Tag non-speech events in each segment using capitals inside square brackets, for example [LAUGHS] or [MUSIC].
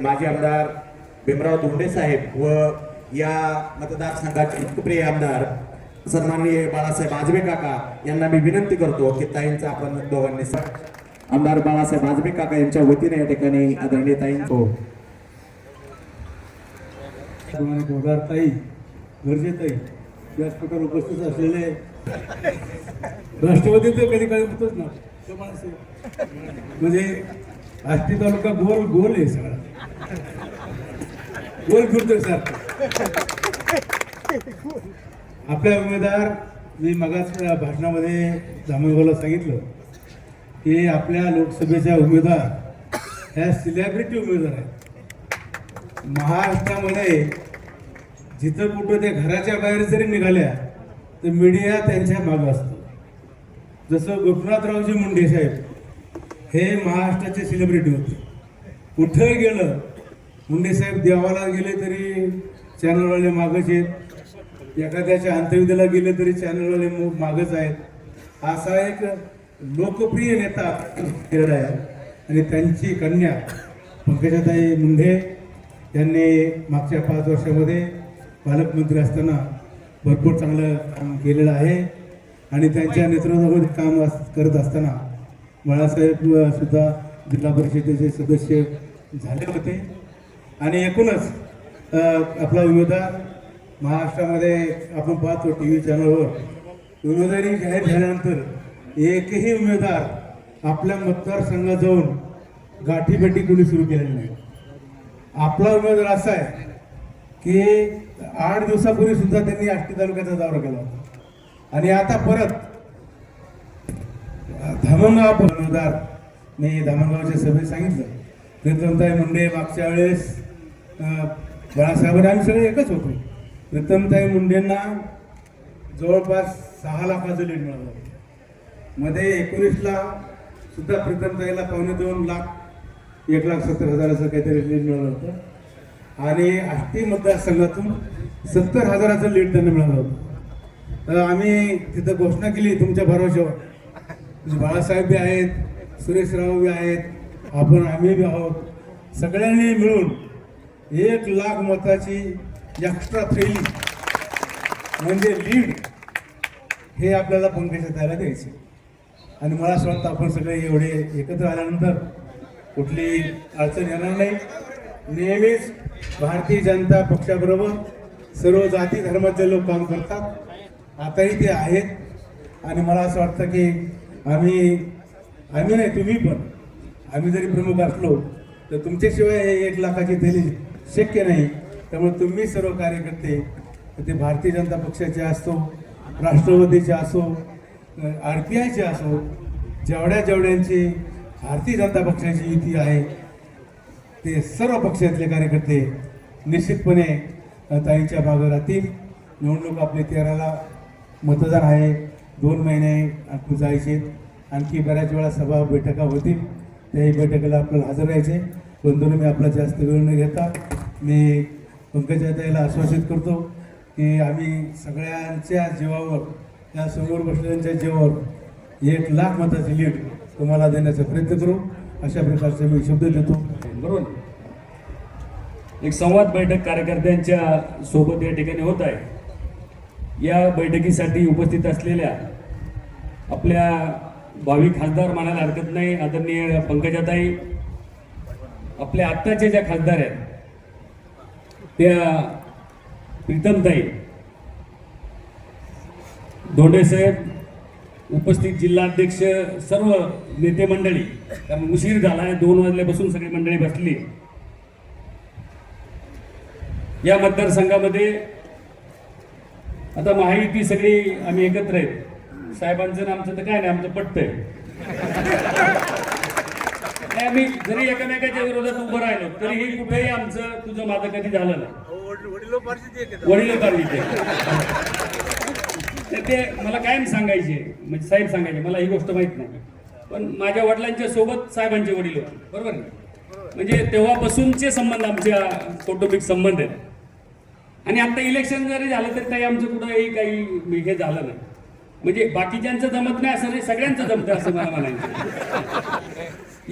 माजी आमदार भीमराव धोंडे साहेब व या मतदारसंघाचे लोकप्रिय आमदार सन्माननीय बाळासाहेब आजबे काका यांना मी विनंती करतो की ताईंचा आपण दोघांनी आमदार बाळासाहेब आजबे काका यांच्या वतीने या ठिकाणी आदरणीय ताईंचो हो. गोदार ताई गरजे ताई याच प्रकारे उपस्थित असलेले राष्ट्रवादी तर कधी कधी होतच ना म्हणजे आष्टी तालुका गोल गोल आहे सगळा. गोल फिरतोय सर आपल्या उमेदवार मी मगाच भाषणामध्ये धामणगावला सांगितलं की आपल्या लोकसभेच्या उमेदवार ह्या सिलेब्रिटी उमेदवार आहेत. महाराष्ट्रामध्ये जिथं कुठं त्या घराच्या बाहेर जरी निघाल्या तर मीडिया त्यांच्या मागं असतो. जसं गोपीनाथरावजी मुंडे साहेब हे महाराष्ट्राचे सेलिब्रिटी होते. कुठं गेलं? मुंडे साहेब देवाला गेले तरी चॅनलवाले मागच आहेत. एखाद्याच्या अंत्यविधीला गेले तरी चॅनलवाले मो- मागच आहेत. असा एक लोकप्रिय नेता खेळ आहे. आणि त्यांची कन्या पंकजाताई मुंडे यांनी मागच्या पाच वर्षामध्ये पालकमंत्री असताना भरपूर चांगलं काम केलेलं आहे. आणि त्यांच्या नेतृत्वामध्ये काम अस- करत असताना बाळासाहेब सुद्धा जिल्हा परिषदेचे सदस्य झाले होते. आणि एकूणच आपला उमेदवार महाराष्ट्रामध्ये आपण पाहतो टी व्ही चॅनलवर. उमेदवारी जाहीर झाल्यानंतर एकही उमेदवार आपल्या मतदारसंघात जाऊन गाठीभेटी कोणी सुरू केलेली नाही. आपला उमेदवार असा आहे की आठ दिवसापूर्वी सुद्धा त्यांनी आष्टी तालुक्याचा दौरा केला होता. आणि आता परत धामणगाव उमेदवार मी धामणगावच्या सभेत सांगितलं. प्रीतमताई मुंडे मागच्या वेळेस अं, बाळासाहेबांनी आम्ही सगळे एकच होतो. प्रीतमताई मुंडेंना जवळपास सहा लाखाचं लीड मिळालं होतं. मध्ये एकोणीसला सुद्धा प्रीतमताईला पावणे दोन लाख एक लाख सत्तर हजाराचं काहीतरी लीड मिळालं होतं. आणि आष्टी मतदारसंघातून सत्तर हजाराचं लीड त्यांना मिळालं होतं. तर आम्ही तिथं घोषणा केली तुमच्या भरोशावर म्हणजे बाळासाहेब बी आहेत सुरेशराव बी आहेत आपण आम्ही बी आहोत. सगळ्यांनी मिळून एक लाख मताची एक्स्ट्रा थैली म्हणजे लीड हे आपल्याला पंकजा द्यायला द्यायचे. आणि मला असं वाटतं आपण सगळे एवढे एकत्र आल्यानंतर कुठली अडचण येणार नाही. नेहमीच भारतीय जनता पक्षाबरोबर सर्व जाती धर्माचे लोक काम करतात. आताही ते आहेत. आणि मला असं वाटतं की आम्ही आम्ही नाही तुम्ही पण. आम्ही जरी प्रमुख असलो तर तुमच्याशिवाय हे एक लाखाची थैली शक्य नाही. त्यामुळे तुम्ही सर्व कार्यकर्ते ते भारतीय जनता पक्षाचे असो राष्ट्रवादीचे असो आर पी आयचे असो जेवढ्या जेवढ्यांची भारतीय जनता पक्षाची युती आहे ते सर्व पक्षातले कार्यकर्ते निश्चितपणे ताईच्या ताईंच्या राहतील. निवडणूक आपली तेराला मतदान आहे. दोन महिने आणखी जायचे आणखी बऱ्याच वेळा सभा बैठका होतील. त्याही बैठकीला आपल्याला हजर राहायचे. बंधून मी आपला जास्त वेळ न घेता मी पंकजा ताईला आश्वासित करतो की आम्ही सगळ्यांच्या जीवावर त्या समोर बसलेल्यांच्या जीवावर एक लाख मताची लीड तुम्हाला देण्याचा प्रयत्न करू. अशा प्रकारचे मी शब्द देतो. बरोबर. एक संवाद बैठक कार्यकर्त्यांच्या सोबत या ठिकाणी होत आहे. या बैठकीसाठी उपस्थित असलेल्या आपल्या भावी खासदार म्हणायला हरकत नाही. आदरणीय पंकजाताई आपल्या आत्ताच्या ज्या खासदार आहेत त्या प्रीतमताई धोंडेसाहेब उपस्थित जिल्हाध्यक्ष सर्व नेते मंडळी कारण उशीर झाला आहे दोन वाजल्यापासून सगळी मंडळी बसली. या मतदारसंघामध्ये आता महायुती सगळी आम्ही एकत्र आहेत. साहेबांचं आमचं तर काय नाही आमचं पटतंय नाही आम्ही जरी एकमेकाच्या विरोधात उभं राहिलो तरीही कुठेही आमचं तुझं माझं कधी झालं नाही. वडील तर ते मला कायम सांगायचे म्हणजे साहेब सांगायचे मला ही गोष्ट माहीत नाही. पण माझ्या वडिलांच्या सोबत साहेबांचे वडील होते बरोबर. म्हणजे तेव्हापासूनचे संबंध आमच्या कौटुंबिक संबंध आहेत. आणि आता इलेक्शन जरी झालं तरी काही आमचं कुठंही काही हे झालं नाही. म्हणजे बाकीच्यांचं जमत नाही असं नाही सगळ्यांचं जमतं असं मला म्हणायचं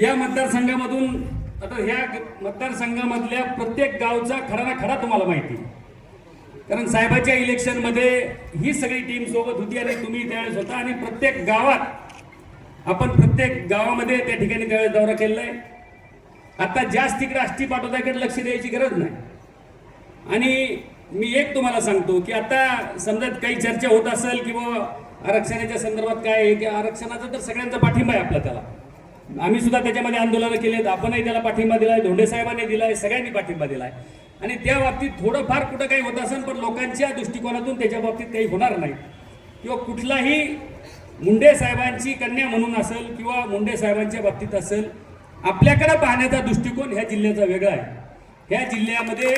या मतदारसंघामधून आता ह्या मतदारसंघामधल्या प्रत्येक गावचा खरा ना खरा तुम्हाला माहिती आहे. कारण साहेबाच्या इलेक्शनमध्ये ही सगळी टीम सोबत होती आणि तुम्ही त्यावेळेस होता आणि प्रत्येक गावात आपण प्रत्येक गावामध्ये त्या ठिकाणी त्यावेळेस दौरा केलेला आहे. आता जास्त तिकडे आष्टी पाठवताकडे लक्ष द्यायची गरज नाही. आणि मी एक तुम्हाला सांगतो की आता समजा काही चर्चा होत असेल किंवा आरक्षणाच्या संदर्भात काय आहे की आरक्षणाचा तर सगळ्यांचा पाठिंबा आहे आपला त्याला. आम्ही सुद्धा त्याच्यामध्ये आंदोलनं केलेत आपणही त्याला पाठिंबा दिलाय धोंडे साहेबांनी दिलाय सगळ्यांनी पाठिंबा दिलाय. आणि त्या बाबतीत थोडंफार कुठं काही होत असेल पण लोकांच्या दृष्टिकोनातून त्याच्या बाबतीत काही होणार नाही. किंवा कुठलाही मुंडे साहेबांची कन्या म्हणून असेल किंवा मुंडे साहेबांच्या बाबतीत असेल आपल्याकडे पाहण्याचा दृष्टिकोन ह्या जिल्ह्याचा वेगळा आहे. ह्या जिल्ह्यामध्ये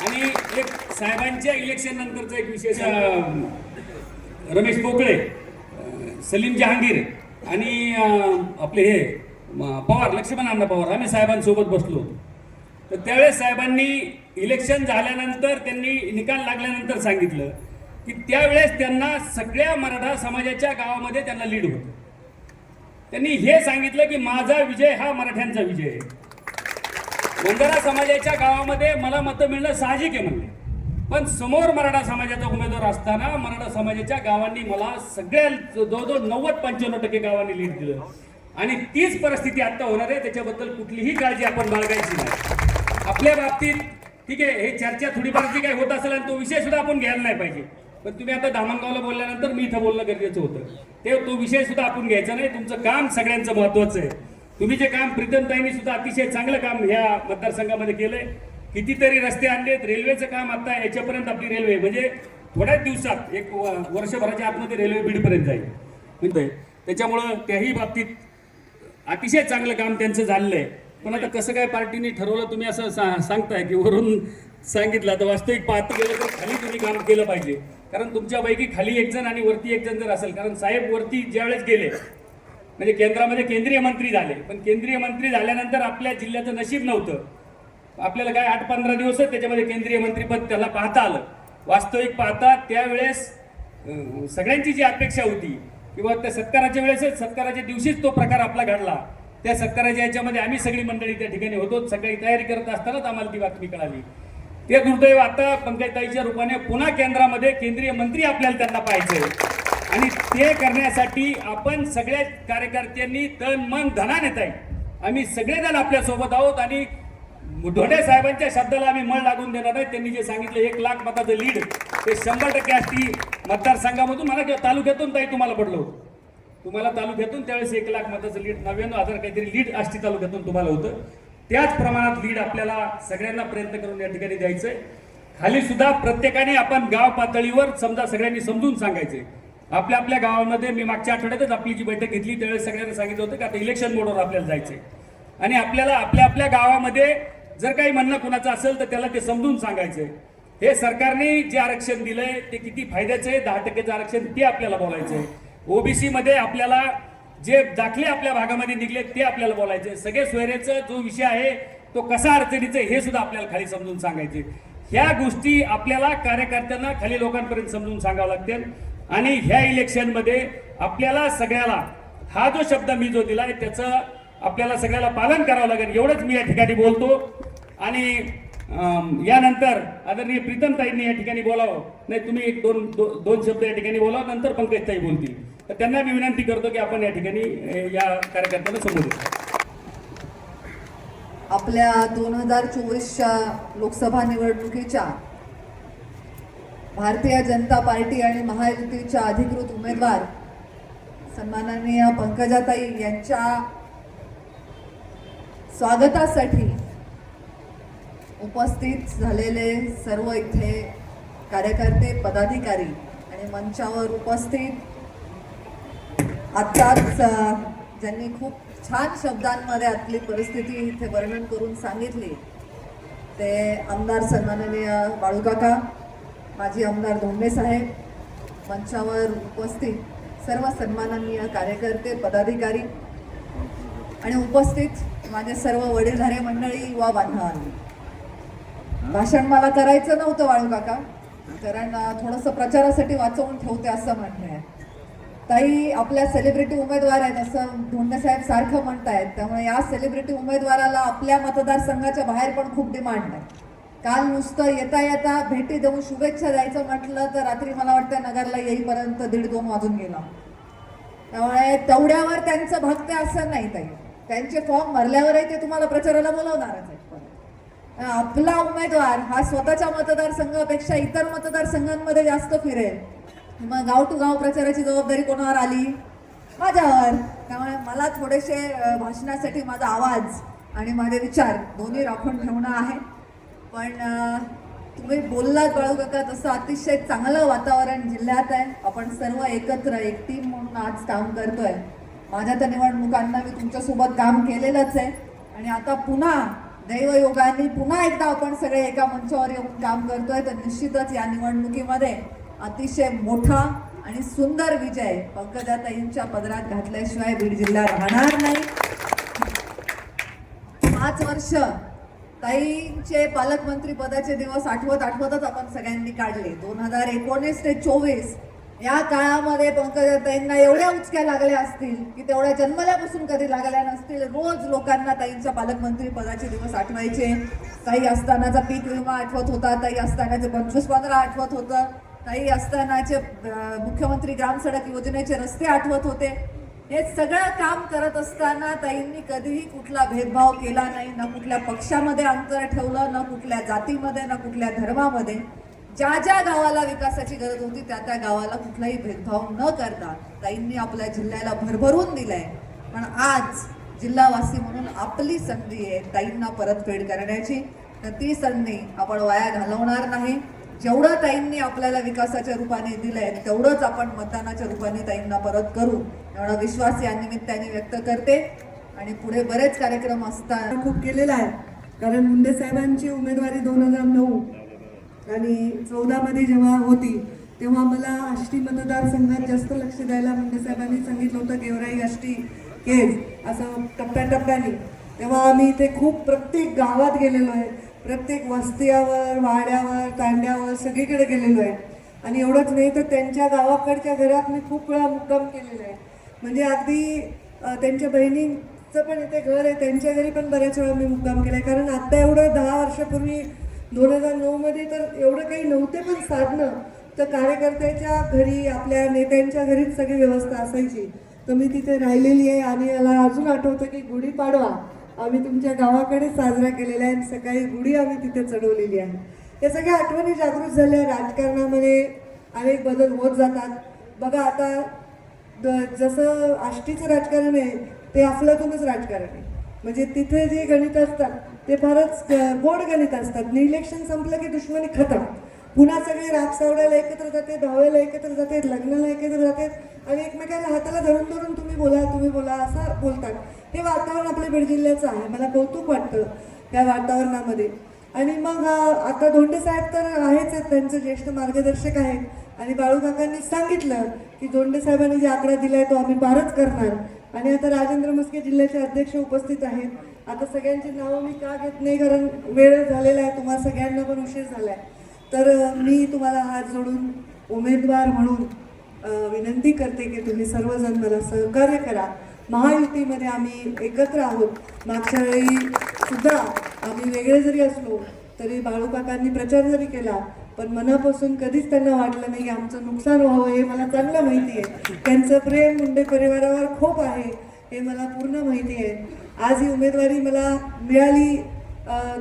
आणि एक साहेबांच्या इलेक्शन नंतरचा एक विशेष रमेश पोकळे सलीम जहांगीर आणि आपले हे पवार लक्ष्मण अण्णा पवार आम्ही साहेबांसोबत बसलो तर त्यावेळेस साहेबांनी इलेक्शन झाल्यानंतर त्यांनी निकाल लागल्यानंतर सांगितलं की त्यावेळेस त्यांना सगळ्या मराठा समाजाच्या गावामध्ये त्यांना लीड होतं. त्यांनी हे सांगितलं की माझा विजय हा मराठ्यांचा विजय आहे. बंजारा समाजाच्या गावामध्ये मला मतं मिळणं साहजिक आहे म्हणले. पण समोर मराठा समाजाचा उमेदवार असताना मराठा समाजाच्या गावांनी मला सगळ्या जवळजवळ नव्वद पंच्याण्णव टक्के गावांनी लीड दिलं. आणि तीच परिस्थिती आत्ता होणार आहे त्याच्याबद्दल कुठलीही काळजी आपण बाळगायची नाही. आपल्या बाबतीत ठीक आहे हे चर्चा थोडीफार जी काही होत असेल आणि तो विषय सुद्धा आपण घ्यायला नाही पाहिजे. पण तुम्ही आता धामणगावला बोलल्यानंतर मी इथं बोलणं गरजेचं होतं. ते तो विषय सुद्धा आपण घ्यायचा नाही तुमचं काम सगळ्यांचं महत्वाचं आहे. तुम्ही जे काम प्रीतमताईंनी सुद्धा अतिशय चांगलं काम ह्या मतदारसंघामध्ये केलंय. कितीतरी रस्ते आणलेत रेल्वेचं काम आता याच्यापर्यंत आपली रेल्वे म्हणजे थोड्याच दिवसात एक व- वर्षभराच्या आतमध्ये रेल्वे बीडपर्यंत जाईल. म्हणतोय त्याच्यामुळं त्याही बाबतीत अतिशय चांगलं काम त्यांचं झालेलं आहे. पण आता कसं काय पार्टीने ठरवलं तुम्ही असं सा- सांगताय की वरून सांगितलं. आता वास्तविक पाहता गेलं तर खाली तुम्ही काम केलं पाहिजे. कारण तुमच्यापैकी खाली एक जण आणि वरती एक जण जर असेल. कारण साहेब वरती ज्यावेळेस गेले म्हणजे केंद्रामध्ये केंद्रीय मंत्री झाले. पण केंद्रीय मंत्री झाल्यानंतर आपल्या जिल्ह्याचं नशीब नव्हतं. आपल्याला काय आठ पंधरा दिवसच त्याच्यामध्ये केंद्रीय मंत्रीपद त्याला पाहता आलं. वास्तविक पाहता त्यावेळेस सगळ्यांची जी अपेक्षा होती किंवा त्या सत्काराच्या वेळेसच सत्काराच्या दिवशीच तो प्रकार आपला घडला. त्या सत्काराच्या याच्यामध्ये आम्ही सगळी मंडळी त्या ठिकाणी होतो. सकाळी तयारी करत असतानाच आम्हाला ती बातमी कळाली. ते दुर्दैव आता पंकजताईच्या रूपाने पुन्हा केंद्रामध्ये केंद्रीय मंत्री आपल्याला त्यांना पाहायचंय. आणि ते करण्यासाठी आपण सगळ्या कार्यकर्त्यांनी तन मन धनाने ताई आम्ही सगळेजण आपल्यासोबत आहोत आणि धोंडे साहेबांच्या शब्दाला आम्ही मळ लागून देणार नाही. त्यांनी जे सांगितलं एक लाख मताचं लीड ते शंभर टक्के असती मतदारसंघामधून. मला किंवा तालुक्यातून ताई तुम्हाला पडलो. तुम्हाला तालुक्यातून त्यावेळेस एक लाख मताचं लीड नव्याण्णव हजार काहीतरी लीड आष्टी तालुक्यातून तुम्हाला होतं. त्याच प्रमाणात लीड आपल्याला सगळ्यांना प्रयत्न करून या ठिकाणी द्यायचंय. खाली सुद्धा प्रत्येकाने आपण गाव पातळीवर समजा सगळ्यांनी समजून सांगायचे आपल्या आपल्या गावामध्ये मी मागच्या आठवड्यातच आपली जी बैठक घेतली त्यावेळेस सगळ्यांना सांगितलं होतं की आता इलेक्शन मोडवर आपल्याला जायचंय. आणि आपल्याला आपल्या आपल्या गावामध्ये जर काही म्हणणं कुणाचं असेल तर त्याला ते समजून सांगायचंय. हे सरकारने जे आरक्षण दिलंय ते किती फायद्याचं आहे दहा टक्केचं आरक्षण ते आपल्याला बोलायचंय. ओबीसी मध्ये आपल्याला जे दाखले आपल्या भागामध्ये निघले ते आपल्याला बोलायचे सगळे सोयरेचा जो विषय आहे तो कसा अडचणीचा आहे हे सुद्धा आपल्याला खाली समजून सांगायचे ह्या गोष्टी आपल्याला कार्यकर्त्यांना खाली लोकांपर्यंत समजून सांगावं लागतील. आणि ह्या इलेक्शनमध्ये आपल्याला सगळ्याला हा जो शब्द मी जो दिलाय त्याचं आपल्याला सगळ्याला पालन करावं लागेल. एवढंच मी या ठिकाणी बोलतो. आणि यानंतर आदरणीय प्रीतमताईंनी या ठिकाणी बोलावं. नाही तुम्ही एक दोन दो- दोन शब्द या ठिकाणी बोलावं नंतर पंकजताई बोलतील. तर त्यांना मी विनंती करतो की आपण या ठिकाणी या कार्यकर्त्यांना संबोधित आपल्या दोन हजार चोवीसच्या लोकसभा निवडणुकीच्या भारतीय जनता पार्टी आणि महायुतीच्या अधिकृत उमेदवार सन्माननीय पंकजाताई यांच्या स्वागतासाठी उपस्थित झालेले सर्व इथे कार्यकर्ते पदाधिकारी आणि मंचावर उपस्थित. आत्ताच ज्यांनी खूप छान शब्दांमध्ये आपली परिस्थिती इथे वर्णन करून सांगितली ते आमदार सन्माननीय बाळूकाका माजी आमदार धोंडे साहेब मंचावर उपस्थित सर्व सन्माननीय कार्यकर्ते पदाधिकारी आणि उपस्थित माझे सर्व वडीलधारे मंडळी वा बांधवांनी. भाषण मला करायचं नव्हतं बाळूकाका कारण थोडंसं प्रचारासाठी वाचवून ठेवते असं म्हणणं आहे. ताई आपल्या सेलिब्रिटी उमेदवार आहेत असं धोंडे साहेब सारखं म्हणतायत. त्यामुळे या सेलिब्रिटी उमेदवाराला आपल्या मतदारसंघाच्या बाहेर पण खूप डिमांड आहे. काल नुसतं येता येता भेटी देऊन शुभेच्छा द्यायचं म्हटलं तर रात्री मला वाटतं नगरला येईपर्यंत दीड दोन वाजून गेला. त्यामुळे तेवढ्यावर त्यांचं भक्त असं नाही ताई. त्यांचे फॉर्म भरल्यावरही ते तुम्हाला प्रचाराला बोलवणारच आहेत आपला उमेदवार हा स्वतःच्या मतदारसंघापेक्षा इतर मतदारसंघांमध्ये जास्त फिरेल. मग गाव टू गाव प्रचाराची जबाबदारी कोणावर आली? माझ्यावर. त्यामुळे मला थोडेसे भाषणासाठी माझा आवाज आणि माझे विचार दोन्ही राखून ठेवणं आहे. पण तुम्ही बोललात बाळू काका तसं अतिशय चांगलं वातावरण जिल्ह्यात आहे. आपण सर्व एकत्र एक टीम म्हणून आज काम करतोय. माझ्या त्या निवडणुकांना मी तुमच्यासोबत काम केलेलंच आहे. आणि आता पुन्हा दैवयोगाने पुन्हा एकदा आपण सगळे एका मंचावर येऊन काम करतोय. तर निश्चितच या निवडणुकीमध्ये अतिशय मोठा आणि सुंदर विजय पंकजाताईंच्या पदरात घातल्याशिवाय बीड जिल्हा राहणार नाही. पाच वर्ष ताईंचे पालकमंत्री पदाचे दिवस आठवत आठवतच आपण सगळ्यांनी काढले. दोन हजार एकोणीस ते चोवीस या काळामध्ये पंकजाताईंना एवढ्या उचक्या लागल्या असतील की तेवढ्या जन्मल्यापासून कधी लागल्या नसतील रोज लोकांना ताईंच्या पालकमंत्री पदाचे दिवस आठवायचे. ताई असतानाचा पीक विमा आठवत होता ताई असतानाचे पंचवीस पंधरा आठवत होतं ताई असतानाचे मुख्यमंत्री ग्राम सडक योजनेचे रस्ते आठवत होते. हे सगळं काम करत असताना ताईंनी कधीही कुठला भेदभाव केला नाही ना कुठल्या पक्षामध्ये अंतर ठेवलं ना कुठल्या जातीमध्ये ना कुठल्या धर्मामध्ये. ज्या ज्या गावाला विकासाची गरज होती त्या त्या गावाला कुठलाही भेदभाव न करता ताईंनी आपल्या जिल्ह्याला भरभरून दिलंय. पण आज जिल्हावासी म्हणून आपली संधी आहे ताईंना परतफेड करण्याची. तर ती संधी आपण वाया घालवणार नाही. जेवढं ताईंनी आपल्याला विकासाच्या रूपाने दिलंय तेवढंच आपण मतदानाच्या रूपाने ताईंना परत करू एवढा विश्वास या निमित्ताने व्यक्त करते. आणि पुढे बरेच कार्यक्रम असतात. खूप केलेला आहे. कारण मुंडे साहेबांची उमेदवारी दोन हजार नऊ आणि चौदामध्ये जेव्हा होती तेव्हा मला आष्टी मतदारसंघात जास्त लक्ष द्यायला मुंडे साहेबांनी सांगितलं होतं गेवराई आष्टी केज असं टप्प्याटप्प्याने. तेव्हा आम्ही इथे खूप प्रत्येक गावात गेलेलो आहे. प्रत्येक वस्त्यावर वाड्यावर तांड्यावर सगळीकडे गेलेलो आहे. आणि एवढंच नाही तर त्यांच्या गावाकडच्या घरात मी खूप वेळा मुक्काम केलेला आहे. म्हणजे अगदी त्यांच्या बहिणींचं पण इथे घर आहे त्यांच्या घरी पण बऱ्याच वेळा मी मुक्काम केला आहे कारण आत्ता एवढं दहा वर्षापूर्वी दोन हजार नऊमध्ये तर एवढं काही नव्हते पण साधनं. तर कार्यकर्त्याच्या घरी आपल्या नेत्यांच्या घरीच सगळी व्यवस्था असायची. तर मी तिथे राहिलेली आहे आणि मला अजून आठवतं की गुढीपाडवा आम्ही तुमच्या गावाकडे साजरा केलेला आहे आणि सकाळी गुढी आम्ही तिथे चढवलेली आहे. या सगळ्या आठवणी जागृत झाल्या. राजकारणामध्ये अनेक बदल होत जातात. बघा आता द- जसं आष्टीचं राजकारण आहे ते अफलातूनच राजकारण आहे. म्हणजे तिथे जे गणित असतात ते फारच गोड गणित असतात. इलेक्शन संपलं की दुश्मनी खतम. पुन्हा सगळे राग सावडायला एकत्र जाते धावायला एकत्र जाते लग्नाला एकत्र जाते आणि एकमेकांना हाताला धरून धरून तुम्ही बोला तुम्ही बोला असं बोलतात. हे वातावरण आपल्या बीड जिल्ह्याचं आहे. मला कौतुक वाटतं त्या वातावरणामध्ये. आणि मग आता धोंडे साहेब तर आहेच आहेत. त्यांचे ज्येष्ठ मार्गदर्शक आहेत. आणि बाळूकाकांनी सांगितलं की धोंडे साहेबांनी जे आकडा दिला आहे तो आम्ही पारच करणार. आणि आता राजेंद्र मस्के जिल्ह्याचे अध्यक्ष उपस्थित आहेत. आता सगळ्यांची नावं मी का घेत नाही? कारण वेळ झालेला आहे. तुम्हाला सगळ्यांना पण उशीर झाला आहे तर मी तुम्हाला हात जोडून उमेदवार म्हणून विनंती करते की तुम्ही सर्वजण मला सहकार्य करा. महायुतीमध्ये आम्ही एकत्र आहोत. मागच्या वेळी सुद्धा आम्ही वेगळे जरी असलो तरी बाळूकाकांनी प्रचार जरी केला पण मनापासून कधीच त्यांना वाटलं नाही आमचं नुकसान व्हावं हे मला चांगलं माहिती आहे. त्यांचं प्रेम मुंडे परिवारावर खूप आहे हे मला पूर्ण माहिती आहे. आज ही उमेदवारी मला मिळाली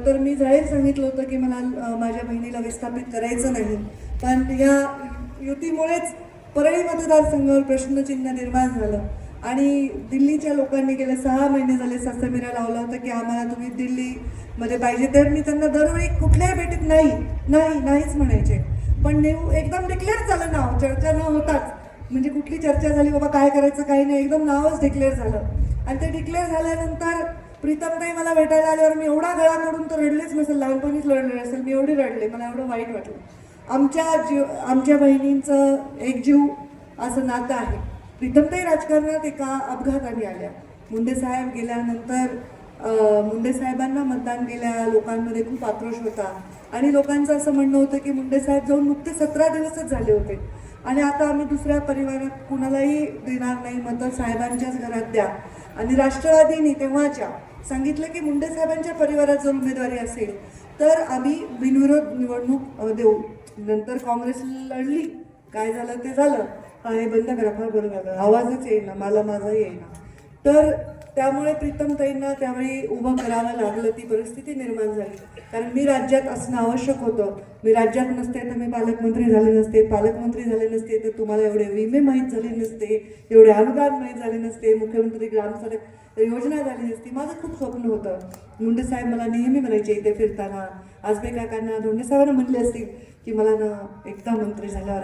तर मी जाहीर सांगितलं होतं की मला माझ्या बहिणीला विस्थापित करायचं नाही. पण या युतीमुळेच परळी मतदारसंघावर प्रश्नचिन्ह निर्माण झालं. आणि दिल्लीच्या लोकांनी गेले सहा महिने झाले सस्तमिरा लावला होता की आम्हाला तुम्ही दिल्लीमध्ये पाहिजे. तर मी त्यांना दरवेळी कुठल्याही भेटीत नाही नाही नाहीच म्हणायचे. पण नेऊ एकदम डिक्लेअर झालं नाव. चर्चा न होताच. म्हणजे कुठली चर्चा झाली बाबा काय करायचं काही नाही एकदम नावच डिक्लेअर झालं. आणि ते डिक्लेअर झाल्यानंतर प्रीतमताई मला भेटायला आल्यावर मी एवढा गळा करून तर रडलेच नसेल लहानपणीच रडले असेल मी एवढी रडले मला एवढं वाईट वाटलं. आमच्या जीव आमच्या बहिणींचं एक जीव असं नातं आहे. प्रीतमताई राजकारणात एका अपघाताने आल्या. मुंडे साहेब गेल्यानंतर मुंडे साहेबांना मतदान गेल्या लोकांमध्ये खूप आक्रोश होता. आणि लोकांचं असं म्हणणं होतं की मुंडे साहेब जाऊन नुकते सतरा दिवसच झाले होते. आणि आता आम्ही दुसऱ्या परिवारात कुणालाही देणार नाही मतं साहेबांच्याच घरात द्या. आणि राष्ट्रवादीने तेव्हाच्या सांगितलं की मुंडे साहेबांच्या परिवारात जर उमेदवारी असेल तर आम्ही बिनविरोध निवडणूक देऊ. नंतर काँग्रेस लढली. काय झालं ते झालं. हे बंद करा फार बरं झालं आवाजच येईना मला माझा येईना. तर त्यामुळे प्रीतमताईंना त्यावेळी उभं करावं लागलं ती परिस्थिती निर्माण झाली. कारण मी राज्यात असणं आवश्यक होतं. मी राज्यात नसते तर मी पालकमंत्री झाले नसते. पालकमंत्री झाले नसते तर तुम्हाला एवढे विमे माहीत झाले नसते. एवढे अनुदान माहीत झाले नसते. मुख्यमंत्री ग्रामसडक योजना झाली नसती. माझं खूप स्वप्न होतं. मुंडे साहेब मला नेहमी म्हणायचे इथे फिरताना. आजबे काकांना धोंडे साहेबांना म्हणले असतील की मला ना एकदा मंत्री झाल्यावर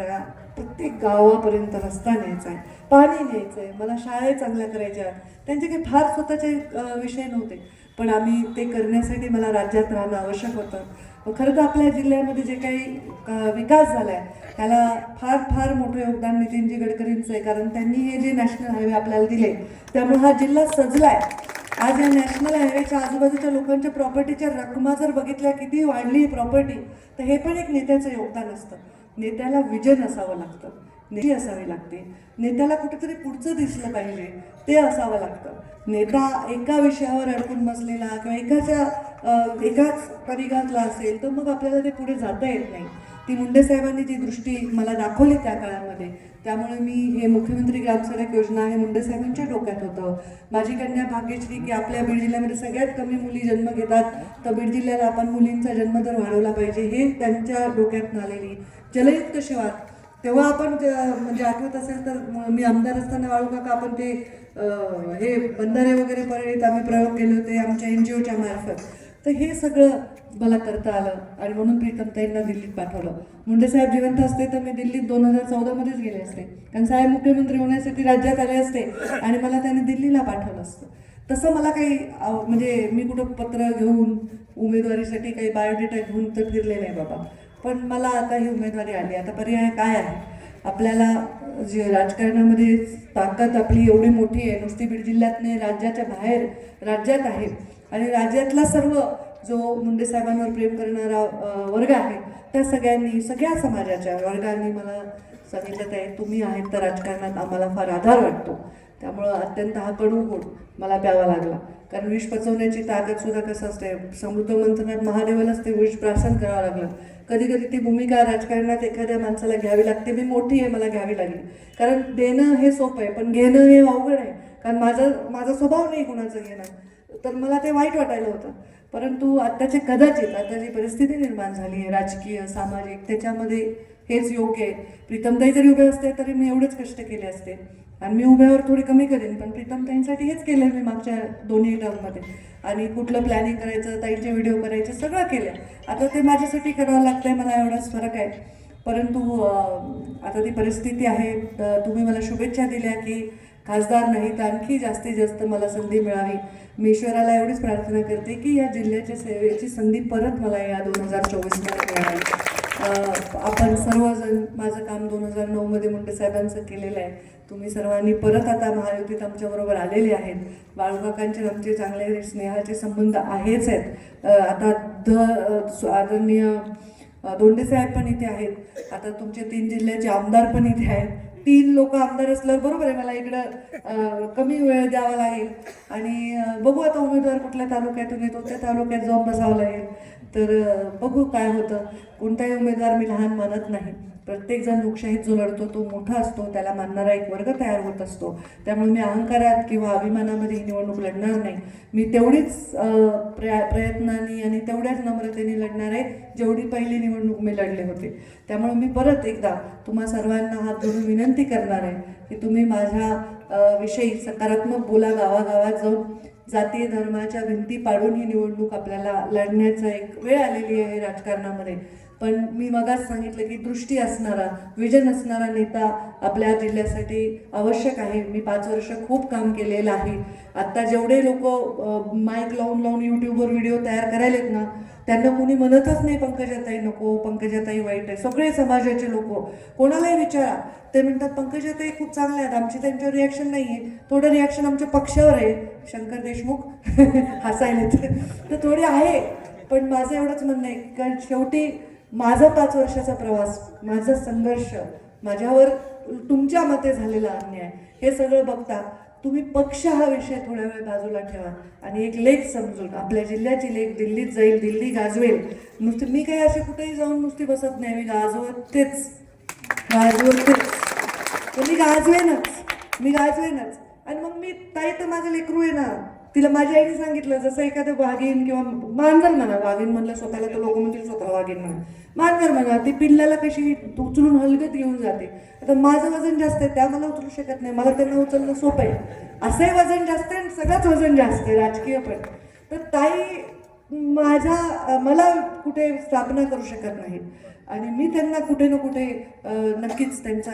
प्रत्येक गावापर्यंत रस्ता न्यायचा आहे पाणी न्यायचं आहे मला शाळा चांगल्या करायच्या त्यांचे काही फार स्वतःचे विषय नव्हते. पण आम्ही ते करण्यासाठी मला राज्यात राहणं आवश्यक होतं. खरं तर आपल्या जिल्ह्यामध्ये जे काही विकास झाला आहे त्याला फार फार मोठं योगदान नितीनजी गडकरींचं आहे. कारण त्यांनी हे जे नॅशनल हायवे आपल्याला दिले त्यामुळे हा जिल्हा सजला आहे आज या नॅशनल हायवेच्या आजूबाजूच्या लोकांच्या प्रॉपर्टीच्या रकमा जर बघितल्या किती वाढली प्रॉपर्टी तर हे पण एक नेत्याचं योगदान असतं. नेत्याला विजन असावं लागतं. नेती असावी लागते. नेत्याला कुठेतरी पुढचं दिसलं पाहिजे ते असावं लागतं. नेता एका विषयावर अडकून बसलेला किंवा एकाच्या एकाच परिघातला असेल तर मग आपल्याला ते पुढे जाता येत नाही. ती मुंडे साहेबांनी जी दृष्टी मला दाखवली त्या काळामध्ये त्यामुळे मी हे मुख्यमंत्री ग्रामसडक योजना हे मुंडे साहेबांच्या डोक्यात होतं. माझी कन्या भाग्यश्री की आपल्या बीड जिल्ह्यामध्ये सगळ्यात कमी मुली जन्म घेतात तर बीड जिल्ह्याला आपण मुलींचा जन्मदर वाढवला पाहिजे हे त्यांच्या डोक्यात आलेली जलयुक्त शिवार तेव्हा आपण म्हणजे आठवत असेल तर मी आमदार असताना वाळू का आपण ते हे बंधारे वगैरे परळीत आम्ही प्रयोग केले होते आमच्या एन जी ओच्या मार्फत. तर हे सगळं मला करता आलं आणि म्हणून प्रीतमताईंना दिल्लीत पाठवलं. मुंडे साहेब जिवंत असते तर मी दिल्लीत दोन हजार चौदामध्येच गेले असते. कारण साहेब मुख्यमंत्री होण्यासाठी राज्यात आले असते आणि मला त्यांनी दिल्लीला पाठवलं असतं. तसं मला काही म्हणजे मी कुठं पत्र घेऊन उमेदवारीसाठी काही बायोडेटा घेऊन तर फिरले नाही बाबा. पण मला आता ही उमेदवारी आली. आता पर्याय काय आहे? आपल्याला जे राजकारणामध्ये ताकद आपली एवढी मोठी आहे नुसती बीड जिल्ह्यात नाही राज्याच्या बाहेर राज्यात आहे. आणि राज्यातला सर्व जो मुंडे साहेबांवर प्रेम करणारा वर्ग आहे त्या सगळ्यांनी सगळ्या समाजाच्या वर्गांनी मला सांगितलं आहे तुम्ही आहेत तर राजकारणात आम्हाला फार आधार वाटतो. त्यामुळं अत्यंत हा कडू गोड मला प्यावा लागला. कारण विष पचवण्याची ताकद सुद्धा कसं असते? समृद्ध मंथनात महादेवालाच ते विष प्रासन करावं लागलं. कधी कधी ती भूमिका राजकारणात एखाद्या माणसाला घ्यावी लागते. मी मोठी आहे मला घ्यावी लागली. कारण देणं हे सोपं आहे पण घेणं हे अवघड आहे. कारण माझं माझा स्वभाव नाही कुणाचं घेणं. तर मला ते वाईट वाटायला होतं. परंतु आत्ताचे कदाचित आता जी परिस्थिती निर्माण झाली आहे. राजकीय सामाजिक त्याच्यामध्ये हेच योग्य आहे. प्रीतमताई जरी उभे असते तरी मी एवढेच कष्ट केले असते. आणि मी उभ्यावर थोडी कमी करेन पण प्रीतमताईंसाठी हेच केलं मी मागच्या दोन्ही टर्ममध्ये. आणि कुठलं प्लॅनिंग करायचं ताईचे व्हिडिओ करायचे सगळं केलं आता ते माझ्यासाठी करावं लागतंय मला एवढाच फरक आहे. परंतु आता ती परिस्थिती आहे. तर तुम्ही मला शुभेच्छा दिल्या की खासदार नाही तर आणखी जास्तीत जास्त मला संधी मिळावी. मी ईश्वराला एवढीच प्रार्थना करते की या जिल्ह्याच्या सेवेची संधी परत मला या दोन हजार चोवीसमध्ये मिळावी. आपण सर्वजण माझं काम दोन हजार नऊमध्ये मुंडे साहेबांचं केलेलं आहे. तुम्ही सर्वांनी परत आता महायुतीत आमच्याबरोबर आलेले आहेत. बाळूकाकांचे आमचे चांगले स्नेहाचे संबंध आहेच आहेत. आता द आदरणीय दोंडे साहेब पण इथे आहेत. आता तुमचे तीन जिल्ह्याचे आमदार पण इथे आहेत. तीन लोक आमदार असल्यावर बरोबर आहे मला इकडं कमी वेळ द्यावा लागेल. आणि बघू आता उमेदवार कुठल्या तालुक्यातून येतो. त्या तालुक्यात जाऊन बसावं लागेल. तर बघू काय होतं. कोणताही उमेदवार मी लहान मानत नाही. प्रत्येकजण लोकशाहीत जो लढतो तो मोठा असतो. त्याला मानणारा एक वर्ग तयार होत असतो. त्यामुळे मी अहंकारात किंवा अभिमानामध्ये ही निवडणूक लढणार नाही. मी तेवढीच प्रया प्रयत्नांनी आणि तेवढ्याच नम्रतेने लढणार आहे जेवढी पहिली निवडणूक मी लढले होते. त्यामुळे मी परत एकदा तुम्हा सर्वांना हात धरून विनंती करणार आहे की तुम्ही माझ्या विषयी सकारात्मक बोला गावागावात जाऊन. जाती धर्माच्या भिंती पाडून ही निवडणूक आपल्याला लढण्याचा एक वेळ आलेली आहे राजकारणामध्ये. पण मी मगाच सांगितलं की दृष्टी असणारा विजन असणारा नेता आपल्या जिल्ह्यासाठी आवश्यक आहे. मी पाच वर्ष खूप काम केलेलं आहे. आत्ता जेवढे लोक माईक लावून लावून यूट्यूबवर व्हिडिओ तयार करायलेत ना त्यांना कोणी म्हणतच नाही पंकजाताई नको पंकजाताई वाईट आहे. सगळे समाजाचे लोक. कोणालाही विचारा. ते म्हणतात पंकजाताई खूप चांगल्या आहेत. आमची त्यांच्यावर रिॲक्शन नाही आहे थोडं रिॲक्शन आमच्या पक्षावर आहे. शंकर देशमुख [LAUGHS] हसायला तर थोडी आहे. पण माझं एवढंच म्हणणं आहे कारण शेवटी माझा पाच वर्षाचा प्रवास माझा संघर्ष माझ्यावर तुमच्या मते झालेला अन्याय हे सगळं बघता तुम्ही पक्ष हा विषय थोड्या वेळ बाजूला ठेवा आणि एक लेख समजून आपल्या जिल्ह्याची लेख दिल्लीत जाईल दिल्ली गाजवेल. नुसती मी काही असे कुठेही जाऊन नुसती बसत नाही मी गाजवतेच. गाजवतेच. मी गाजवेनच. मी गाजवेनच. आणि मग मी ताई तर माझं लेकरू आहे ना तिला माझ्या आईने सांगितलं जसं एखादं वाघीण किंवा मांजर म्हणा वाघीण म्हणलं स्वतःला तर लोक म्हणतील स्वतः वाघीण म्हणा. मांजर म्हणा ती पिल्लाला कशी उचलून हलगत घेऊन जाते. आता माझं वजन जास्त आहे त्या मला उचलू शकत नाही मला त्यांना उचलणं सोपं आहे. असंही वजन जास्त आहे आणि सगळंच वजन जास्त आहे राजकीय पण. तर ताई माझ्या मला कुठे स्थापना करू शकत नाहीत आणि मी त्यांना कुठे ना कुठे नक्कीच त्यांचा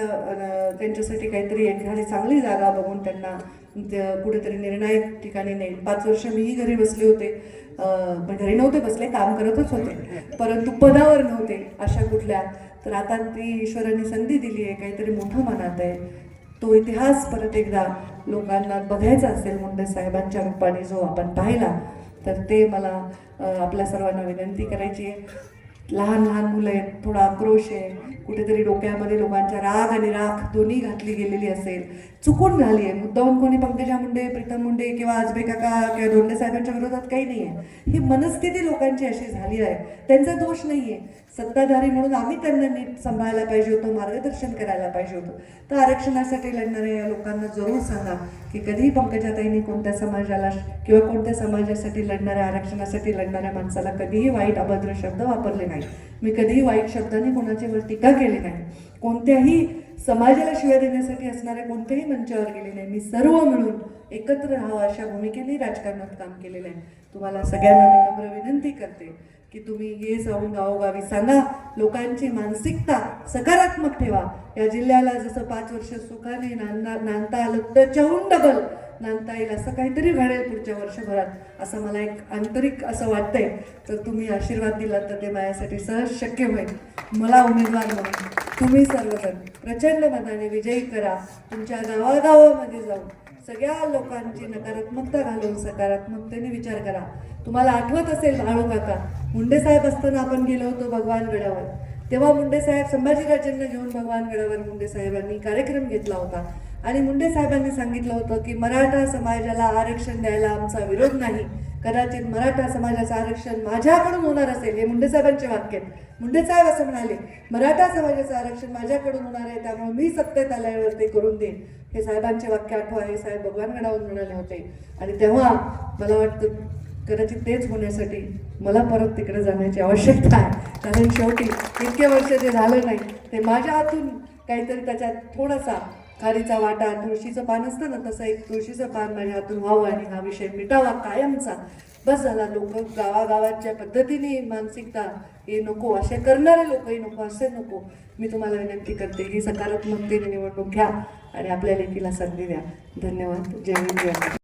त्यांच्यासाठी काहीतरी एखादी चांगली जागा बघून त्यांना कुठेतरी निर्णायक ठिकाणी नेईल पाच वर्ष मीही घरी बसले होते. पण घरी नव्हते बसले काम करतच होते. परंतु पदावर नव्हते अशा कुठल्या. तर आता ती ईश्वराने संधी दिली आहे काहीतरी मोठं मनात आहे. तो इतिहास परत एकदा लोकांना बघायचा असेल मुंडे साहेबांच्या रूपाने जो आपण पाहिला तर ते मला आपल्या सर्वांना विनंती करायची आहे. लहान लहान मुलं आहेत थोडा आक्रोश आहे. कुठेतरी डोक्यामध्ये लोकांच्या राग आणि राख दोन्ही घातली गेलेली असेल. चुकून झाली आहे. मुद्दाहून कोणी पंकजा मुंडे प्रीतम मुंडे किंवा आजबे काका किंवा धोंडे साहेबांच्या विरोधात काही नाही आहे. ही मनस्थिती लोकांची अशी झाली आहे. त्यांचा दोष नाही आहे सत्ताधारी म्हणून आम्ही त्यांना नीट सांभाळायला पाहिजे होतो मार्गदर्शन करायला पाहिजे होतो. तर आरक्षणासाठी लढणाऱ्या या लोकांना जरूर सांगा की कधीही पंकजाताईंनी कोणत्या समाजाला किंवा कोणत्या समाजासाठी लढणाऱ्या आरक्षणासाठी लढणाऱ्या माणसाला कधीही वाईट अभद्र शब्द वापरले नाही मी कधीही वाईट शब्दाने कोणाच्यावर टीका केली नाही. कोणत्याही समाजाला शिवाय देण्यासाठी असणाऱ्या कोणत्याही मंचावर गेले नाही. मी सर्व मिळून एकत्र राहावं अशा भूमिकेने राजकारणात काम केलेलं आहे. तुम्हाला सगळ्यांना मी नम्र विनंती करते. की तुम्ही हे जाऊन गावोगावी सांगा. लोकांची मानसिकता सकारात्मक ठेवा. या जिल्ह्याला जसं पाच वर्ष सुखाने नांदा नांदता आलं त्याच्याहून डबल नांदता येईल असं काहीतरी घडेल पुढच्या वर्षभरात असं मला एक आंतरिक असं वाटतंय. तर तुम्ही आशीर्वाद दिला तर ते माझ्यासाठी सहज शक्य होईल. मला उमेदवार म्हणून. तुम्ही सर्वजण प्रचंड मनाने विजयी करा. तुमच्या गावागावामध्ये जाऊन. सगळ्या लोकांची नकारात्मकता घालून सकारात्मकतेने विचार करा. तुम्हाला आठवत असेल आळू काका मुंडे साहेब असताना आपण गेलो होतो भगवान गडावर. तेव्हा मुंडे साहेब संभाजीराजेंना घेऊन भगवान गडावर मुंडे साहेबांनी कार्यक्रम घेतला होता. आणि मुंडे साहेबांनी सांगितलं होतं की मराठा समाजाला आरक्षण द्यायला आमचा विरोध नाही. कदाचित मराठा समाजाचं आरक्षण माझ्याकडून होणार असेल हे मुंडे साहेबांचे वाक्य आहेत. मुंडे साहेब असं म्हणाले मराठा समाजाचं आरक्षण माझ्याकडून होणार आहे त्यामुळे मी सत्तेत आल्यावर ते करून देईन. हे साहेबांचे वाक्य आठवा हे साहेब भगवानगडावर म्हणाले होते. आणि तेव्हा मला वाटतं कदाचित तेच होण्यासाठी मला परत तिकडे जाण्याची आवश्यकता आहे. कारण शेवटी इतके वर्ष जे झालं नाही ते माझ्या हातून काहीतरी त्याच्यात थोडासा खारीचा वाटा तुळशीचं पान असतं ना तसं एक तुळशीचं पान म्हणजे माझ्या हातून व्हावं आणि हा विषय मिटावा कायमचा. बस झाला लोक गावागावाच्या पद्धतीने मानसिकता हे नको असे करणारे लोकही नको असे नको. मी तुम्हाला विनंती करते ही सकारात्मकतेने निवडणूक घ्या आणि आपल्या लेखीला संधी द्या. धन्यवाद. जय हिंद जय